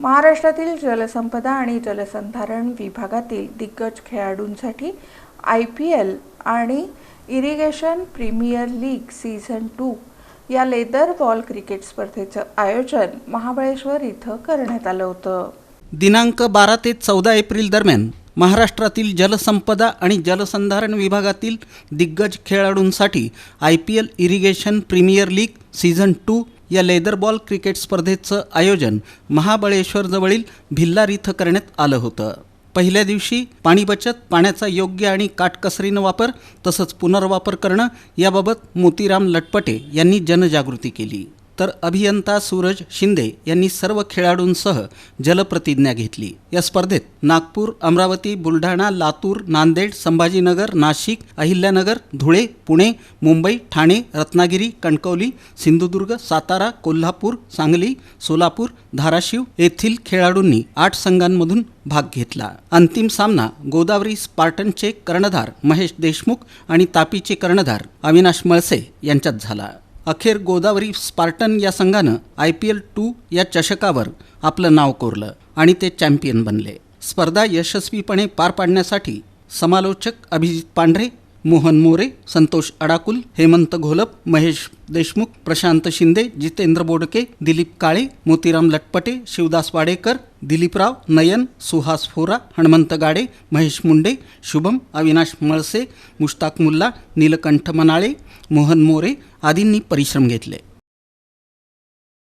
महाराष्ट्रातील जलसंपदा आणि जलसंधारण विभागातील दिग्गज खेळाडूंसाठी आय पी एल आणि irrigation premier league season two या लेदर बॉल क्रिकेट स्पर्धेचं आयोजन महाबळेश्वर इथं करण्यात आलं होतं. दिनांक बारा ते चौदा एप्रिल दरम्यान महाराष्ट्रातील जलसंपदा आणि जलसंधारण विभागातील दिग्गज खेळाडूंसाठी I P L irrigation premier league season two या लेदर बॉल क्रिकेट स्पर्धेचं आयोजन महाबळेश्वरजवळील भिल्लार इथं करण्यात आलं होतं. पहिल्या दिवशी पाणी बचत पाण्याचा योग्य आणि काटकसरीनं वापर तसंच पुनर्वापर करणं याबाबत मोतीराम लटपटे यांनी जनजागृती केली. तर अभियंता सूरज शिंदे यांनी सर्व खेळाडूंसह जलप्रतिज्ञा घेतली. या स्पर्धेत नागपूर अमरावती बुलढाणा लातूर नांदेड संभाजीनगर नाशिक अहिल्यानगर धुळे पुणे मुंबई ठाणे रत्नागिरी कणकवली सिंधुदुर्ग सातारा कोल्हापूर सांगली सोलापूर धाराशिव येथील खेळाडूंनी आठ संघांमधून भाग घेतला. अंतिम सामना गोदावरी स्पार्टनचे कर्णधार महेश देशमुख आणि तापीचे कर्णधार अविनाश मळसे यांच्यात झाला. अखेर गोदावरी स्पार्टन या संघानं आय पी एल टू या चषकावर आपलं नाव कोरलं आणि ते चॅम्पियन बनले. स्पर्धा यशस्वीपणे पार पाडण्यासाठी समालोचक अभिजित पांढरे मोहन मोरे संतोष अडाकुल हेमंत घोलप महेश देशमुख प्रशांत शिंदे जितेंद्र बोडके दिलीप काळे मोतीराम लटपटे शिवदास वाडेकर दिलीपराव नयन सुहास फोरा हनुमंत गाडे महेश मुंडे शुभम अविनाश मळसे मुश्ताक मुल्ला नीलकंठ मनाळे मोहन मोरे आदींनी परिश्रम घेतले.